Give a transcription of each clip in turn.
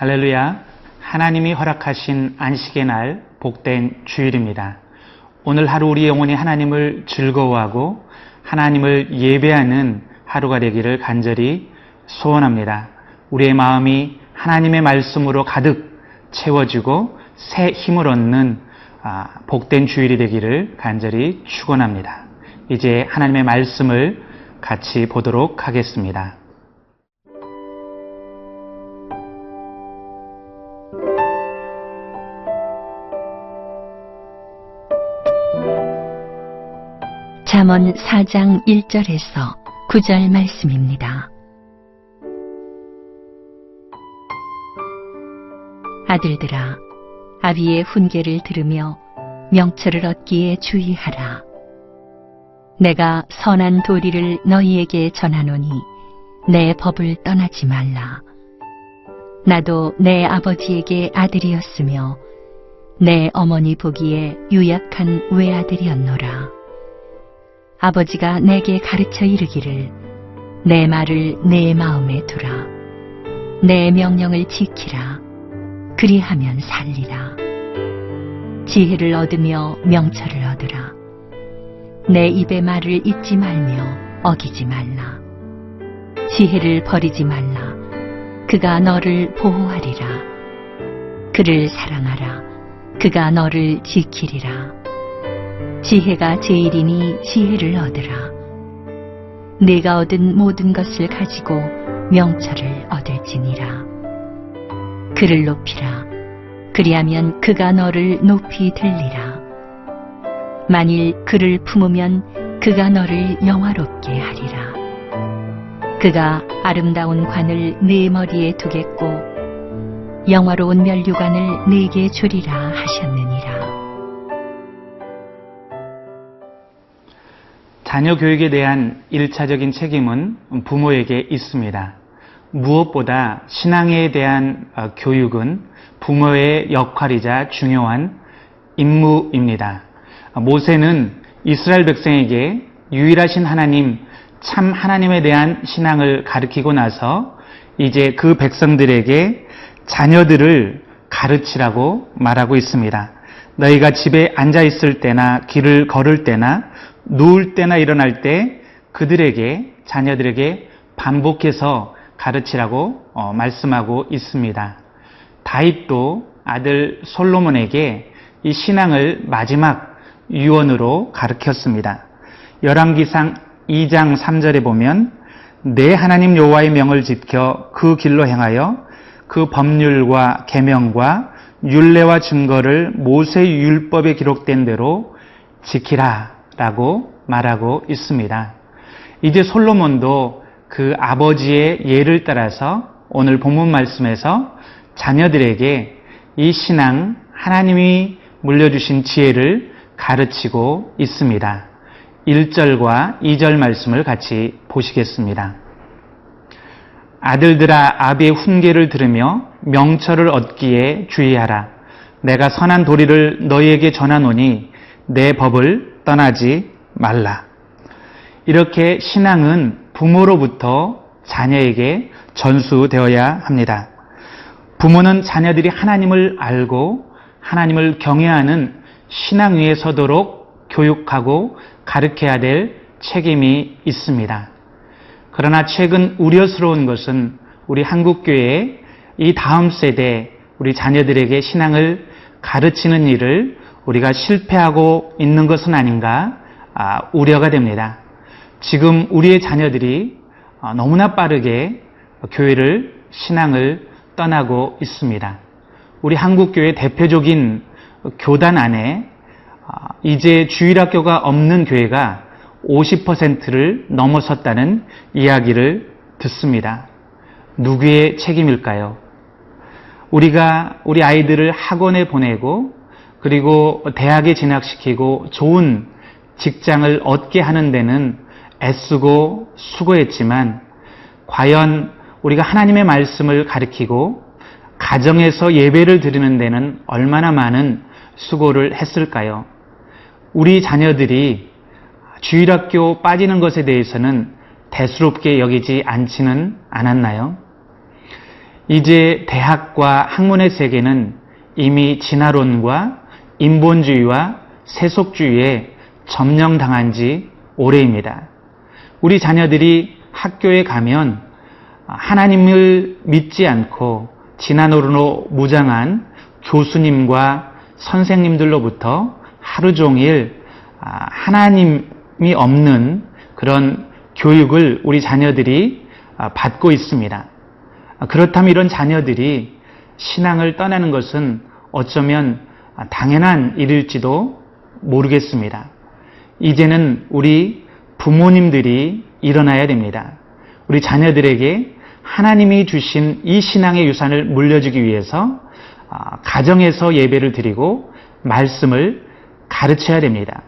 할렐루야. 하나님이 허락하신 안식의 날 복된 주일입니다. 오늘 하루 우리 영혼이 하나님을 즐거워하고 하나님을 예배하는 하루가 되기를 간절히 소원합니다. 우리의 마음이 하나님의 말씀으로 가득 채워지고 새 힘을 얻는 아, 복된 주일이 되기를 간절히 축원합니다. 이제 하나님의 말씀을 같이 보도록 하겠습니다. 잠언 4장 1절에서 9절 말씀입니다. 아들들아, 아비의 훈계를 들으며 명철을 얻기에 주의하라. 내가 선한 도리를 너희에게 전하노니 내 법을 떠나지 말라. 나도 내 아버지에게 아들이었으며 내 어머니 보기에 유약한 외아들이었노라. 아버지가 내게 가르쳐 이르기를 내 말을 내 마음에 두라. 내 명령을 지키라. 그리하면 살리라. 지혜를 얻으며 명철을 얻으라. 내 입의 말을 잊지 말며 어기지 말라. 지혜를 버리지 말라. 그가 너를 보호하리라. 그를 사랑하라. 그가 너를 지키리라. 지혜가 제일이니 지혜를 얻으라. 내가 얻은 모든 것을 가지고 명철을 얻을지니라. 그를 높이라. 그리하면 그가 너를 높이 들리라. 만일 그를 품으면 그가 너를 영화롭게 하리라. 그가 아름다운 관을 네 머리에 두겠고 영화로운 면류관을 네게 주리라 하셨느니라. 자녀 교육에 대한 일차적인 책임은 부모에게 있습니다. 무엇보다 신앙에 대한 어, 교육은 부모의 역할이자 중요한 임무입니다. 모세는 이스라엘 백성에게 유일하신 하나님, 참 하나님에 대한 신앙을 가르치고 나서 이제 그 백성들에게 자녀들을 가르치라고 말하고 있습니다. 너희가 집에 앉아 있을 때나 길을 걸을 때나 누울 때나 일어날 때 그들에게 자녀들에게 반복해서 가르치라고 어, 말씀하고 있습니다. 다윗도 아들 솔로몬에게 이 신앙을 마지막 유언으로 가르쳤습니다. 열왕기상 2장 3절에 보면 내 하나님 여호와의 명을 지켜 그 길로 행하여 그 법률과 계명과 율례와 증거를 모세 율법에 기록된 대로 지키라 라고 말하고 있습니다. 이제 솔로몬도 그 아버지의 예를 따라서 오늘 본문 말씀에서 자녀들에게 이 신앙 하나님이 물려주신 지혜를 가르치고 있습니다. 1절과 2절 말씀을 같이 보시겠습니다. 아들들아 아비의 훈계를 들으며 명철을 얻기에 주의하라. 내가 선한 도리를 너희에게 전하노니 내 법을 떠나지 말라. 이렇게 신앙은 부모로부터 자녀에게 전수되어야 합니다. 부모는 자녀들이 하나님을 알고 하나님을 경외하는 신앙 위에 서도록 교육하고 가르쳐야 될 책임이 있습니다. 그러나 최근 우려스러운 것은 우리 한국교회의 이 다음 세대 우리 자녀들에게 신앙을 가르치는 일을 우리가 실패하고 있는 것은 아닌가 아, 우려가 됩니다. 지금 우리의 자녀들이 아, 너무나 빠르게 교회를 신앙을 떠나고 있습니다. 우리 한국교회 대표적인 교단 안에 아, 이제 주일학교가 없는 교회가 50%를 넘어섰다는 이야기를 듣습니다. 누구의 책임일까요? 우리가 우리 아이들을 학원에 보내고 그리고 대학에 진학시키고 좋은 직장을 얻게 하는 데는 애쓰고 수고했지만 과연 우리가 하나님의 말씀을 가르치고 가정에서 예배를 드리는 데는 얼마나 많은 수고를 했을까요? 우리 자녀들이 주일학교 빠지는 것에 대해서는 대수롭게 여기지 않지는 않았나요? 이제 대학과 학문의 세계는 이미 진화론과 인본주의와 세속주의에 점령당한 지 오래입니다. 우리 자녀들이 학교에 가면 하나님을 믿지 않고 진화론으로 무장한 교수님과 선생님들로부터 하루 종일 아, 하나님이 없는 그런 교육을 우리 자녀들이 아, 받고 있습니다. 아, 그렇다면 이런 자녀들이 신앙을 떠나는 것은 어쩌면 당연한 일일지도 모르겠습니다. 이제는 우리 부모님들이 일어나야 됩니다. 우리 자녀들에게 하나님이 주신 이 신앙의 유산을 물려주기 위해서 가정에서 예배를 드리고 말씀을 가르쳐야 됩니다.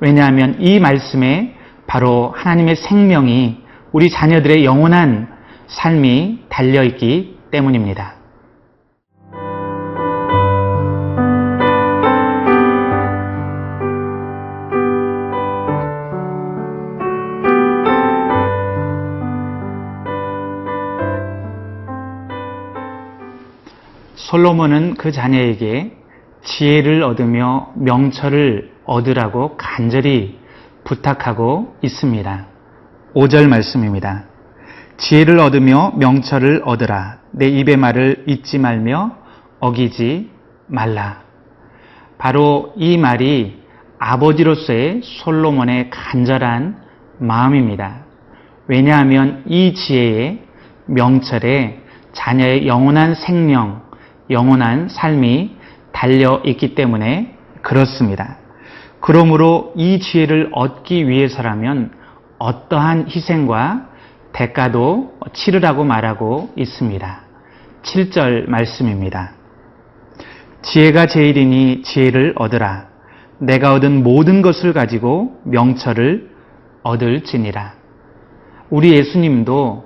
왜냐하면 이 말씀에 바로 하나님의 생명이 우리 자녀들의 영원한 삶이 달려있기 때문입니다. 솔로몬은 그 자녀에게 지혜를 얻으며 명철을 얻으라고 간절히 부탁하고 있습니다. 5절 말씀입니다. 지혜를 얻으며 명철을 얻으라. 내 입의 말을 잊지 말며 어기지 말라. 바로 이 말이 아버지로서의 솔로몬의 간절한 마음입니다. 왜냐하면 이 지혜에 명철에 자녀의 영원한 생명, 영원한 삶이 달려 있기 때문에 그렇습니다. 그러므로 이 지혜를 얻기 위해서라면 어떠한 희생과 대가도 치르라고 말하고 있습니다. 7절 말씀입니다. 지혜가 제일이니 지혜를 얻으라. 내가 얻은 모든 것을 가지고 명철을 얻을지니라. 우리 예수님도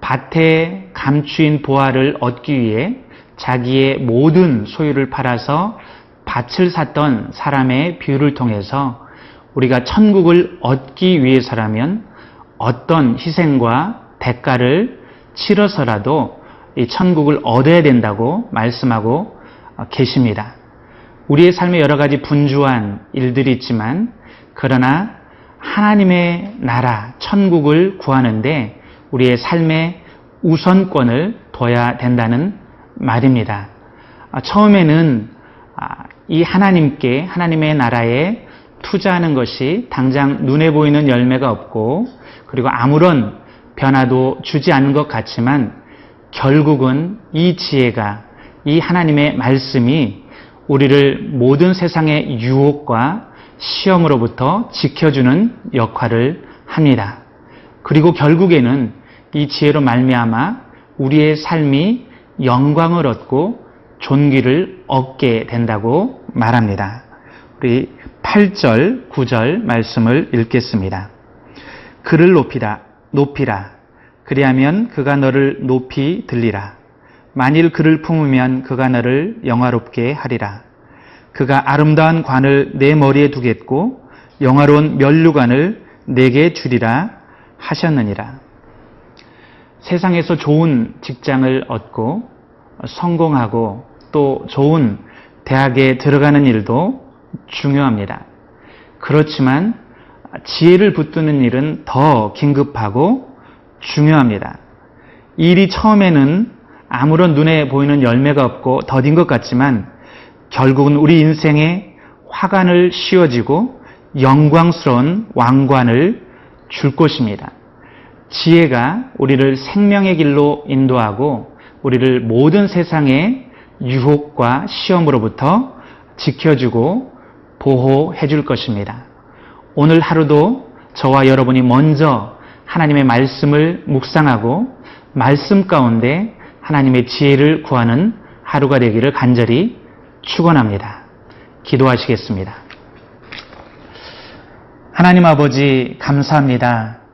밭에 감추인 보화를 얻기 위해 자기의 모든 소유를 팔아서 밭을 샀던 사람의 비유를 통해서 우리가 천국을 얻기 위해서라면 어떤 희생과 대가를 치러서라도 이 천국을 얻어야 된다고 말씀하고 계십니다. 우리의 삶에 여러 가지 분주한 일들이 있지만 그러나 하나님의 나라, 천국을 구하는데 우리의 삶의 우선권을 둬야 된다는 말입니다. 처음에는 이 하나님께 하나님의 나라에 투자하는 것이 당장 눈에 보이는 열매가 없고 그리고 아무런 변화도 주지 않는 것 같지만 결국은 이 지혜가 이 하나님의 말씀이 우리를 모든 세상의 유혹과 시험으로부터 지켜주는 역할을 합니다. 그리고 결국에는 이 지혜로 말미암아 우리의 삶이 영광을 얻고 존귀를 얻게 된다고 말합니다. 우리 8절, 9절 말씀을 읽겠습니다. 그를 높이라, 높이라. 그리하면 그가 너를 높이 들리라. 만일 그를 품으면 그가 너를 영화롭게 하리라. 그가 아름다운 관을 내 머리에 두겠고 영화로운 면류관을 내게 주리라 하셨느니라. 세상에서 좋은 직장을 얻고 성공하고 또 좋은 대학에 들어가는 일도 중요합니다. 그렇지만 지혜를 붙드는 일은 더 긴급하고 중요합니다. 일이 처음에는 아무런 눈에 보이는 열매가 없고 더딘 것 같지만 결국은 우리 인생에 화관을 씌워지고 영광스러운 왕관을 줄 것입니다. 지혜가 우리를 생명의 길로 인도하고 우리를 모든 세상의 유혹과 시험으로부터 지켜주고 보호해 줄 것입니다. 오늘 하루도 저와 여러분이 먼저 하나님의 말씀을 묵상하고 말씀 가운데 하나님의 지혜를 구하는 하루가 되기를 간절히 축원합니다. 기도하시겠습니다. 하나님 아버지 감사합니다.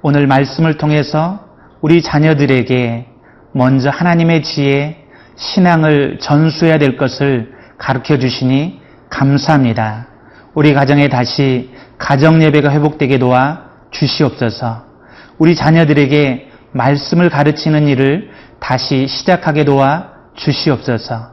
오늘 말씀을 통해서 우리 자녀들에게 먼저 하나님의 지혜, 신앙을 전수해야 될 것을 가르쳐 주시니 감사합니다. 우리 가정에 다시 가정 예배가 회복되게 도와 주시옵소서. 우리 자녀들에게 말씀을 가르치는 일을 다시 시작하게 도와 주시옵소서.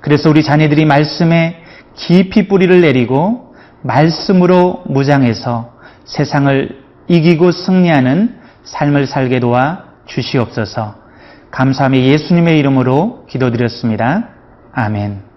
그래서 우리 자녀들이 말씀에 깊이 뿌리를 내리고 말씀으로 무장해서 세상을 이기고 승리하는 삶을 살게 도와 주시옵소서. 감사함에 예수님의 이름으로 기도드렸습니다. 아멘.